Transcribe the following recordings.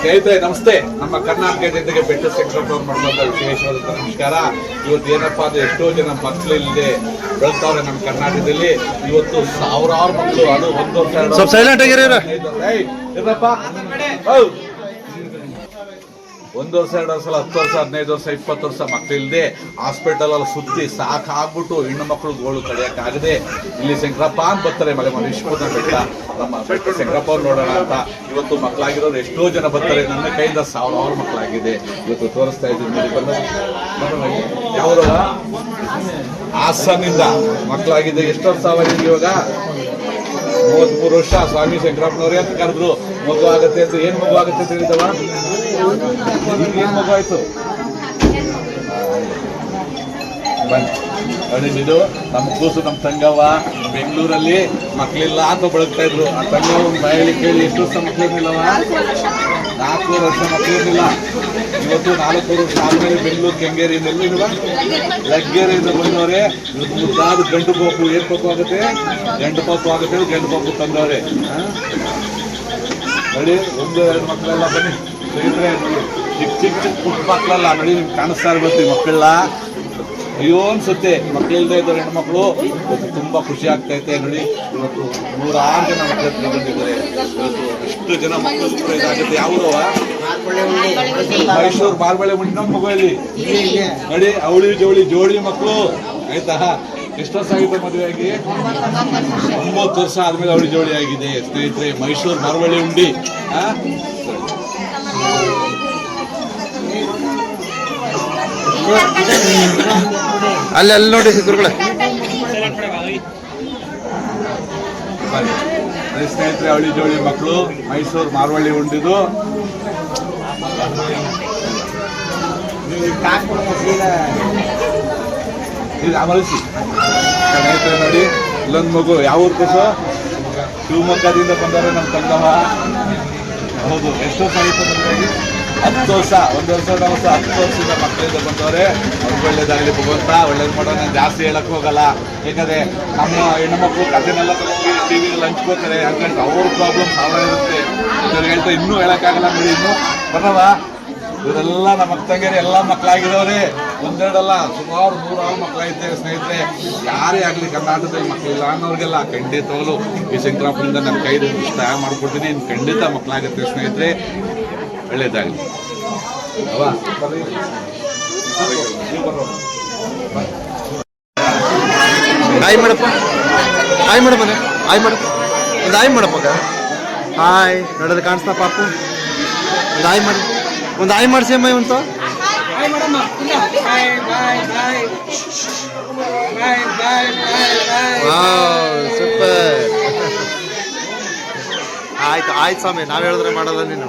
ಸ್ನೇಹಿತರೆ ನಮಸ್ತೆ. ನಮ್ಮ ಕರ್ನಾಟಕ ಜನತೆಗೆ ಬೆಟ್ಟ ಸೆಕ್ಟರ್ ವಿಶೇಷವಾದಂತ ನಮಸ್ಕಾರ. ಇವತ್ತು ಏನಪ್ಪಾ ಅಂದ್ರೆ ಎಷ್ಟೋ ಜನ ಮಕ್ಕಳು ಇಲ್ಲದೆ. ಬೆಳ್ತಾವ್ರೆ ನಮ್ಮ ಕರ್ನಾಟಕದಲ್ಲಿ. ಇವತ್ತು ಸಾವಿರಾರು ಮಕ್ಕಳು ಅದು ಒಂದು ವರ್ಷ ಸೈಲೆಂಟ್ ಆಗಿರಿ ಏಯ್, ಇರ್ರಪ್ಪ. ಹೌ. ಒಂದು ವರ್ಷ, ಎರಡು ವರ್ಷ, ಹತ್ತು ವರ್ಷ, ಹದಿನೈದು ವರ್ಷ, ಇಪ್ಪತ್ತು ವರ್ಷ ಮಕ್ಕಳಿಲ್ಲದೆ ಹಾಸ್ಪಿಟಲ್ ಅಲ್ಲಿ ಸುತ್ತಿ ಸಾಕಾಗ್ಬಿಟ್ಟು ಹೆಣ್ಣು ಮಕ್ಕಳು ಗೋಳು ಕಡಿಯೋಕ್ಕಾಗದೆ ಇಲ್ಲಿ ಶಂಕರಪ್ಪ ಅಂತ ಬರ್ತಾರೆ. ಮಲೆ ಮನೆ ವಿಶ್ವದ ಬೆಟ್ಟ. ನಮ್ಮ ಶಂಕರಪ್ಪ ಅವ್ರು ನೋಡೋಣ ಅಂತ. ಇವತ್ತು ಮಕ್ಕಳಾಗಿರೋರು ಎಷ್ಟೋ ಜನ ಬರ್ತಾರೆ. ನನ್ನ ಕೈಯಿಂದ ಸಾವಿರಾರು ಮಕ್ಕಳಾಗಿದೆ ಇವತ್ತು ತೋರಿಸ್ತಾ ಇದ್ದೀನಿ. ನೋಡಿ ಬಂದ ಯಾವ ಹಾಸನಿಂದ ಮಕ್ಕಳಾಗಿದೆ ಎಷ್ಟೊಂದು ಸಾವಿರ ಇವಾಗ? ಮೂವತ್ಮೂರು ವರ್ಷ ಸ್ವಾಮಿ ಶಂಕರಪ್ಪನವ್ರು ಅಂತ ಕರೆದ್ರು. ಮಗು ಆಗತ್ತೆ ಅಂತ. ಏನ್ ಮಗು ಆಗತ್ತೆ ಅಂತ ಹೇಳಿದವ? ಏನ್ ಮಗು ಆಯ್ತು? ಬನ್ನಿ. ಇದು ನಮ್ಮ ಕೂಸು, ನಮ್ಮ ತಂಗವ್ವ ಬೆಂಗಳೂರಲ್ಲಿ ಮಕ್ಕಳಿಲ್ಲ ಅಂತ ಬಳಕ್ತಾ ಇದ್ರು. ಆ ತಂಗವ್ವ ಬಾಯಲ್ಲಿ ಕೇಳಿ, ಎಷ್ಟು ವರ್ಷ ಮಕ್ಕಳಿರ್ಲಿಲ್ಲವ ನಾಲ್ಕು ವರ್ಷ ಮಕ್ಕಳಿರ್ಲಿಲ್ಲ ಇವತ್ತು ನಾಲ್ಕು ವರ್ಷ ಆದ್ಮೇಲೆ ಬೆಂಗಳೂರು ಕೆಂಗೇರಿಯಿಂದ ಎಲ್ಲೂ ಇಲ್ವಾ? ಲಗ್ಗೇರಿಯಿಂದ ಬಂದವರೆ. ಮುದ್ದಾದ ಗಂಡು ಪಾಪು, ಏನು ಪಾಪು ಆಗುತ್ತೆ? ಗಂಡು ಪಾಪು ಆಗುತ್ತೆ ಗಂಡು ಪಾಪು ತಂದವ್ರೆ? ನೋಡಿ, ಒಂದು, ಎರಡು ಮಕ್ಕಳೆಲ್ಲ ಬನ್ನಿ. ಚಿಕ್ಕ ಚಿಕ್ಕ ಚಿಕ್ಕ ಪುಟ್ಟ ಮಕ್ಕಳಲ್ಲ, ನೋಡಿ, ನಿಮ್ಗೆ ಕಾಣಿಸ್ತಾ ಇರ್ಬೇಕು ಮಕ್ಕಳೆಲ್ಲ. ಅಯ್ಯೋ ಅನ್ಸುತ್ತೆ. ಮಕ್ಕಳಿಲ್ಲದೆ ಇದ್ದಾರೆ ಹೆಣ್ಮಕ್ಳು. ತುಂಬಾ ಖುಷಿ ಆಗ್ತಾ ನೋಡಿ. ಇವತ್ತು ನೂರಾರು ಜನ ಮಕ್ಕಳು ತಿಳ್ಕೊಂಡಿದ್ದಾರೆ ಇವತ್ತು ಎಷ್ಟು ಜನ ಮಕ್ಕಳು ಇದಾಗುತ್ತೆ? ಯಾವುದು ಮೈಸೂರು ಮಾರ್ಬಳೆ ಮುಂಡಿನ ಮಗುವಲ್ಲಿ ನೋಡಿ, ಅವಳಿ ಜವಳಿ ಜೋಡಿ ಮಕ್ಕಳು ಆಯ್ತಾ? ಎಷ್ಟು ವರ್ಷ ಆಗಿದೆ ಮದುವೆ ಆಗಿ? ಒಂಬತ್ತು ವರ್ಷ ಆದ್ಮೇಲೆ ಅವಳಿ ಜೋಡಿ ಆಗಿದೆ. ಸ್ನೇಹಿತರೆ, ಮೈಸೂರು ಮಾರ್ವಳಿ ಉಂಡಿ. ಆ? ಅಲ್ಲಿ ಅಲ್ಲಿ ನೋಡಿ ಗುರುಗಳೇ. ಸ್ನೇಹಿತರೆ ಅವಳಿ ಜೋಳಿ ಮಕ್ಕಳು, ಮೈಸೂರು ಮಾರ್ವಳ್ಳಿ ಉಂಡಿದ್ದು ಸ್ನೇಹಿತರೆ, ನೋಡಿ, ಇಲ್ಲೊಂದು ಮಗು, ಯಾವ ಊರು ಕೂಸು? ಶಿವಮೊಗ್ಗದಿಂದ ಬಂದವರು ನಮ್ಮ ತಂದವ ಹೌದು, ಎಷ್ಟೋ ಸಾಹಿತ್ಯ ಮದುವೆಯಾಗಿ ಹತ್ತು ವರ್ಷ, ಒಂದು ವರ್ಷ ಎರಡು ವರ್ಷ ಹತ್ತು ವರ್ಷದ ಮಕ್ಕಳಿಂದ ಬಂದವರೇ. ಅವ್ರಿಗೆ ಒಳ್ಳೇದಾಗಲಿ ಭಗವಂತ ಒಳ್ಳೇದು ಮಾಡೋ ಜಾಸ್ತಿ ಹೇಳಕ್ಕೆ ಹೋಗಲ್ಲ. ಯಾಕಂದರೆ ನಮ್ಮ ಹೆಣ್ಣುಮಕ್ಳು ಕಥೆನೆಲ್ಲ ಟಿ ವಿಯಲ್ಲಿ ಹಂಚ್ಕೋತಾರೆ. ಯಾಕಂದ್ರೆ ಅವ್ರ ಪ್ರಾಬ್ಲಮ್ ಸಾವಿರ ಇರುತ್ತೆ ಇವ್ರಿಗೆ ಹೇಳ್ತಾ ಇನ್ನೂ ಹೇಳೋಕ್ಕಾಗಲ್ಲ ನೋಡಿ ಇನ್ನೂ. ಬರವ? ಇವರೆಲ್ಲ ನಮ್ಮ ಅಕ್ಕಂಗೆರೆ ಎಲ್ಲ ಮಕ್ಕಳಾಗಿರೋರೆ. ಒಂದೆರಡಲ್ಲ, ಸುಮಾರು ನೂರಾರು ಮಕ್ಕಳಾಗಿದ್ದೇವೆ ಸ್ನೇಹಿತರೆ. ಯಾರೇ ಆಗಲಿ ಕರ್ನಾಟಕದಲ್ಲಿ ಮಕ್ಕಳಿಲ್ಲ ಅನ್ನೋರಿಗೆಲ್ಲ ಖಂಡಿತವಾಗಲೂ ಈ ಶಂಕರಾಪುರದಿಂದ ನನ್ನ ಕೈ ಸಹಾಯ ಮಾಡಿಕೊಡ್ತೀನಿ. ಖಂಡಿತ ಮಕ್ಕಳಾಗುತ್ತೆ ಸ್ನೇಹಿತರೆ. ಬರ್ರೋ. ಹಾಯ್ ಮಾಡಪ್ಪ ಹಾಯ್ ಮಾಡಪ್ಪ ಹಾಯ್ ಮಾಡಪ್ಪ ಒಂದು ಹಾಯ್ ಮಾಡಪ್ಪ ಹಾಯ್ ನೋಡೋದು ಕಾಣಿಸ್ತಾ ಪಾಪು. ಒಂದು ಹಾಯ್ ಮಾಡಿ ಒಂದು ಹಾಯ್ ಮಾಡಿಸಿ ಅಮ್ಮ ಇವಂತ. ಸೂಪರ್ ಆಯ್ತು ಆಯ್ತು ಸ್ವಾಮಿ. ನಾವು ಹೇಳಿದ್ರೆ ಮಾಡೋದ ನೀನು.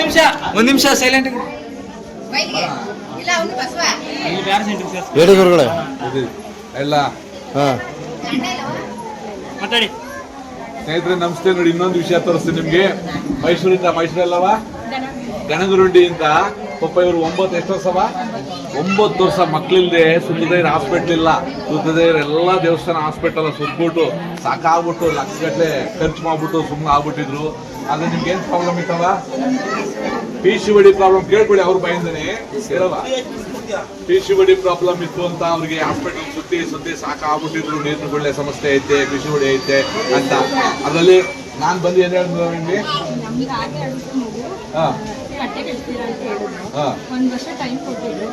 ನಿಮಿಷ. ಒಂದ್ ನಿಮಿಷ ಸೈಲೆಂಟ್ ಹೇಳಿ ಗುರುಗಳೇ. ಎಲ್ಲ. ಮಾತಾಡಿ. ಸ್ನೇಹಿತರೆ ನಮಸ್ತೆ ನೋಡಿ ಇನ್ನೊಂದು ವಿಷಯ ತೋರಿಸ್ತೀನಿ ನಿಮ್ಗೆ. ಮೈಸೂರಿಂದ ಮೈಸೂರಲ್ಲವ? ಗಣಗುರುಂಡಿಯಿಂದ ಪಾಪ ಇವರು ಒಂಬತ್ತು ಎಷ್ಟು ವರ್ಷವ? ಒಂಬತ್ತು ವರ್ಷ ಮಕ್ಳಿಲ್ದೆ ಸುತ್ತದೇರ್ ಹಾಸ್ಪಿಟ್ಲ್ ಇಲ್ಲ. ಸುತ್ತದೇರ್ ಎಲ್ಲ ದೇವಸ್ಥಾನ ಹಾಸ್ಪಿಟಲ್ ಸುತ್ತಬಿಟ್ಟು ಸಾಕಾಗ್ಬಿಟ್ಟು ಲಕ್ಷ ಗಟ್ಟಲೆ ಖರ್ಚು ಮಾಡ್ಬಿಟ್ಟು ಸುಮ್ಮನೆ ಆಗ್ಬಿಟ್ಟಿದ್ರು. ಆದ್ರೆ ನಿಮ್ಗೆ ಏನ್ ಪ್ರಾಬ್ಲಮ್ ಇತ್ತವ ಪಿ ಸಿ ಬಡಿ ಪ್ರಾಬ್ಲಮ್ ಕೇಳ್ಕೊಳ್ಳಿ ಅವ್ರ ಬಾಯಿಂದನೇ ಹೇಳವ ಪಿ ಸಿ ಬಡಿ ಪ್ರಾಬ್ಲಮ್ ಇತ್ತು ಅಂತ ಅವ್ರಿಗೆ ಹಾಸ್ಪಿಟಲ್ ಸುತ್ತಿ ಸುತ್ತಿ ಸಾಕಾಗ್ಬಿಟ್ಟಿದ್ರು. ನೀರಿನ ಗುಳ್ಳೆ ಸಮಸ್ಯೆ ಐತೆ ಪಿ ಸಿ ಬಡಿ ಐತೆ ಅಂತ. ಅದರಲ್ಲಿ ನಾನು ಬಂದು ಏನ್ ಹೇಳಿದ್ರು ನಿಮ್ಗೆ? ಮಗು ಹಾ. ಒಂದ್ ವರ್ಷ ಟೈಮ್ ಕೊಟ್ಟಿದ್ರು.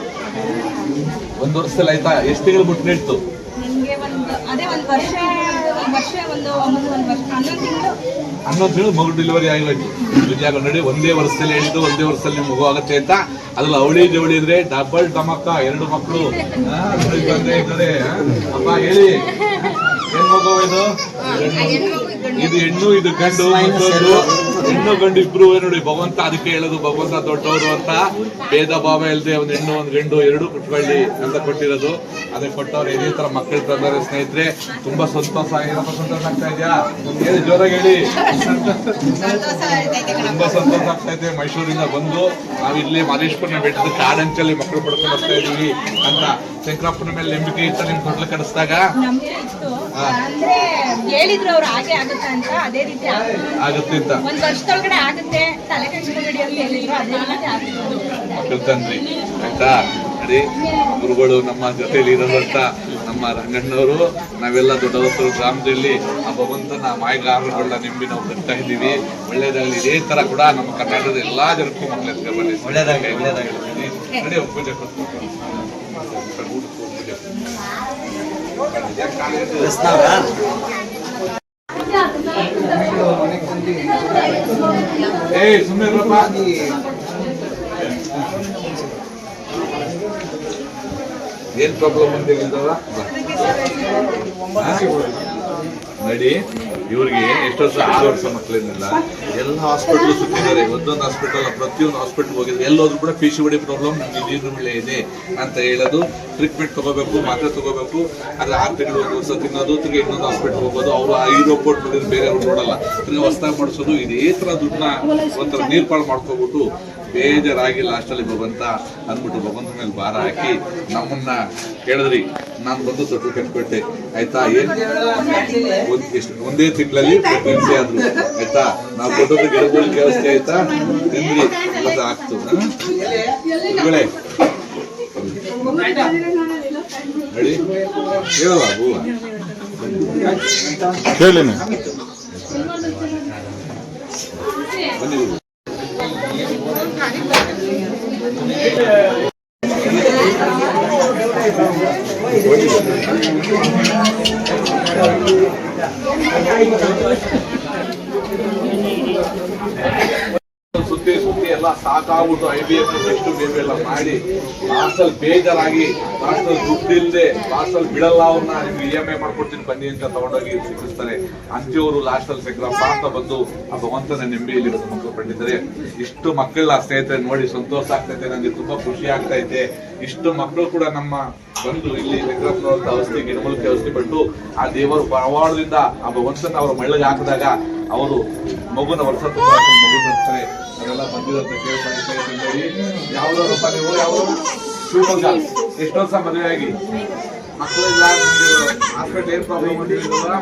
ಒಂದ್ ವರ್ಷದಲ್ಲಿ ಆಯ್ತಾ? ಎಷ್ಟು ತಿಂಗಳು ಬಿಟ್ಟು ನೀಡ್ತು ನನಗೆ ಒಂದು ಅದೇ ಒಂದು ವರ್ಷ ಒಂದು ವರ್ಷ ಒಂದು ವರ್ಷ ಹನ್ನೊಂದು ತಿಂಗಳು. ಹನ್ನೊಂದು ತಿಂಗಳು ಮಗು ಡೆಲಿವರಿ ಆಗಿಲ್ಲ ದುನಿಯಾಗ ನೋಡಿ ಒಂದೇ ವರ್ಷದಲ್ಲಿ ಹೇಳಿದ್ದು ಒಂದೇ ವರ್ಷದಲ್ಲಿ ಮಗು ಆಗುತ್ತೆ ಅಂತ. ಅದ್ರಲ್ಲಿ ಅವಳಿ ಜವಳಿ ಇದ್ರೆ ಡಬಲ್ ಟಮಕ್ಕ ಎರಡು ಮಕ್ಕಳು. ಬಂದೇ ಇದ್ದಾರೆ ಅಪ್ಪ ಹೇಳಿ. ಏನ್ ಮಗು ಇದು? ಇದು ಹೆಣ್ಣು ಇದು ಗಂಡು ಹೆಣ್ಣು ಗಂಡು ಇಬ್ರು ನೋಡಿ ಭಗವಂತ ಅದಕ್ಕೆ ಹೇಳೋದು ಭಗವಂತ ದೊಡ್ಡವರು ಅಂತ ಭೇದ ಭಾವ ಇಲ್ಲದೆ ಒಂದು ಹೆಣ್ಣು ಒಂದು ಗಂಡು ಎರಡು ಕುಟ್ಕೊಳ್ಳಿ ಅಂತ ಕೊಟ್ಟಿರೋದು. ಅದೇ ಕೊಟ್ಟವ್ರು ಇದೇ ತರ ಮಕ್ಕಳು ತಂದರೆ ಸ್ನೇಹಿತರೆ ತುಂಬಾ ಸಂತೋಷ ಏನಪ್ಪ ಸಂತೋಷ ಆಗ್ತಾ ಇದೆಯಾ? ಏನು ಜೋರಾಗಿ ಹೇಳಿ. ತುಂಬಾ ಸಂತೋಷ ಆಗ್ತಾ ಇದೆ. ಮೈಸೂರಿಂದ ಬಂದು ನಾವಿಲ್ಲಿ ಇಲ್ಲಿ ಮಾದೇಶ್ವರನ ಬೆಟ್ಟದ ಕಾಡಂಚಲ್ಲಿ ಮಕ್ಕಳು ಪಡ್ಕೊಂಡು ಬರ್ತಾ ಇದೀವಿ ಅಂತ ಶಂಕರಪ್ಪನ ಮೇಲೆ ನಂಬಿಕೆ ಇತ್ತ ನಿಮ್ ತೊಟ್ಲು ಕಡಿಸಿದಾಗ? ಆಗುತ್ತೆ ಅಂತ ಅದೇ ವರ್ಷದೊಳಗಡೆ ಆಗುತ್ತೆ. ತಲೆ ಕೆಡಿಸ್ಕೊಬೇಡಿ ಅಂತ ಹೇಳಿದ್ರು ಅದೇ ರೀತಿ ಆಯ್ತಾ? ನೋಡಿ. ಗುರುಗಳು ನಮ್ಮ ಜೊತೆಲಿ ಇರೋದಂತ ನಮ್ಮ ರಂಗಣ್ಣವರು ನಾವೆಲ್ಲ ದೊಡ್ಡವರು ಗ್ರಾಮದಲ್ಲಿ ಆ ಭಗವಂತನ ಮಾಯಗಾರಗಳನ್ನ ನಿಂಬಿ ನಾವು ಬರ್ತಾ ಇದ್ದೀವಿ. ಒಳ್ಳೇದಾಗಲಿ ಇದೇ ತರ ಕೂಡ ನಮ್ಮ ಕರ್ನಾಟಕದ ಎಲ್ಲಾ ಜನಕ್ಕೂ ಮಕ್ಕಳು ಎತ್ಕೊಂಡು ಬನ್ನಿ. ಒಳ್ಳೇದಾಗಲಿ ಒಳ್ಳೇದಾಗಲಿ ನೋಡಿ ಪೂಜೆ ಏಯ್ ಸುಮ್ಮನೆ ಇರಪ್ಪ ಏನ್ ಪ್ರಾಬ್ಲಮ್ ಅಂತ ಹೇಳಿದವ ನಡಿ. ಇವ್ರಿಗೆ ಎಷ್ಟು ವರ್ಷ ಆರು ವರ್ಷ ಮಕ್ಕಳಿಂದ ಎಲ್ಲ ಹಾಸ್ಪಿಟಲ್ ಸುತ್ತಿದ್ದಾರೆ. ಒಂದೊಂದು ಹಾಸ್ಪಿಟಲ್ ಪ್ರತಿಯೊಂದು ಹಾಸ್ಪಿಟಲ್ ಹೋಗಿದ್ರೆ ಎಲ್ಲೋದ್ರು ಕೂಡ ಪಿ ಸಿ ಬಡಿ ಪ್ರಾಬ್ಲಮ್ ನಿಮಗೆ ನೀರು ಬೆಳೆ ಇದೆ ಅಂತ ಹೇಳೋದು. ಟ್ರೀಟ್ಮೆಂಟ್ ತಗೋಬೇಕು ಮಾತ್ರೆ ತಗೋಬೇಕು. ಅದು ಆರು ತಿಂಗಳು ಒಂದು ವರ್ಷ ತಿನ್ನೋದು ತಿರ್ಗಿ ಇನ್ನೊಂದು ಹಾಸ್ಪಿಟಲ್ ಹೋಗೋದು. ಅವರು ಐದು ರಿಪೋರ್ಟ್ ನೋಡಿದ್ರೆ ಬೇರೆ ಅವ್ರು ನೋಡಲ್ಲ. ತಿರ್ಗಿ ಹೊಸ್ದಾಗಿ ಮಾಡಿಸೋದು. ಇದೇ ಥರ ದುಡ್ಡನ್ನ ಒಂಥರ ನೀರ್ಪಾಳು ಮಾಡ್ಕೋಬಿಟ್ಟು ಬೇಜಾರಾಗಿ ಲಾಸ್ಟಲ್ಲಿ ಭಗವಂತ ಅಂದ್ಬಿಟ್ಟು ಭಗವಂತ ಮೇಲೆ ಭಾರ ಹಾಕಿ ನಮ್ಮನ್ನ ಕೇಳಿದ್ರಿ. ನಾನು ಬಂದು ತೊಟ್ಟು ಕಟ್ಬಿಟ್ಟೆ ಆಯ್ತಾ? ಏನ್? ಒಂದ್ ಎಷ್ಟು, ಒಂದೇ ತಿಂಗಳಲ್ಲಿ ಪ್ರೆಗ್ನೆನ್ಸಿ ಆದ್ರು ಆಯ್ತಾ? ನಾವು ದೊಡ್ಡ ಗಿಡಗಳು ವ್ಯವಸ್ಥೆ ಆಯ್ತಾ? ತಿಂದ್ರಿ ಅದು ಆಗ್ತು. ಹೂವ. ಹೇಳಿ ಬನ್ನಿ ಗುರು. ಸುತ್ತಿ ಸುತ್ತಿ ಎಲ್ಲ ಸಾಕಾಗ್ಬಿಟ್ಟು ಐ ಬಿ ಎಫ್ ಎಷ್ಟು ಎಲ್ಲ ಮಾಡಿ. ಲಾಸ್ಟಲ್ಲಿ ಬೇಜಾರಾಗಿ ಲಾಸ್ಟಲ್ಲಿ ದುಡ್ಡಿಲ್ಲದೆ ಲಾಸ್ಟಲ್ಲಿ ಬಿಡಲ್ಲ ಅವ್ರನ್ನ. ನಿಮ್ಗೆ ಇ ಎಂ ಐ ಮಾಡ್ಕೊಡ್ತೀನಿ, ಬನ್ನಿ ಅಂತ ತಗೊಂಡೋಗಿ ಸಿಕ್ಕಿಸ್ತಾರೆ. ಅಂತಿಯವರು ಲಾಸ್ಟಲ್ಲಿ ಸಿಕ್ಕ ಅಂತ ಬಂದು ಆ ಭಗವಂತನ ನೆಮ್ಮದಿಯಲ್ಲಿ ಮಕ್ಕಳು ಪಡೆದಿದ್ದಾರೆ ಇಷ್ಟು ಮಕ್ಕಳ ಸ್ನೇಹಿತರೆ, ನೋಡಿ ಸಂತೋಷ ಆಗ್ತೈತೆ ನನಗೆ ತುಂಬಾ ಖುಷಿ ಆಗ್ತೈತೆ. ಇಷ್ಟು ಮಕ್ಕಳು ಕೂಡ ನಮ್ಮ ಬಂದು ಇಲ್ಲಿ ಶಂಕರಪ್ಪನವ್ರಂತ ಔಷಧಿ ಗಿಡಮೂಲಿಕೆ ಔಷಧಿ ಪಟ್ಟು ಆ ದೇವರು ಪರವಾಡದಿಂದ ಆ ಭಗವಂತನ ಅವರ ಮಳ್ಳಿಗೆ ಹಾಕಿದಾಗ ಅವರು ಮಗುನ ವರ್ಷ ಮಗು ಅವೆಲ್ಲ ಬಂದಿರೋದನ್ನ ಕೇಳ್ಕೊಂಡು ನೋಡಿ ನೀವು ಯಾವ ಶಿವಮೊಗ್ಗ ಎಷ್ಟೋ ಸಹ ಮದುವೆ ಆಗಿ. ಮಕ್ಕಳೆಲ್ಲ ಹಾಸ್ಪಿಟ್ಲ್ ಏನು ಪ್ರಾಬ್ಲಮ್ ಆಗಿರೋದಿಲ್ಲ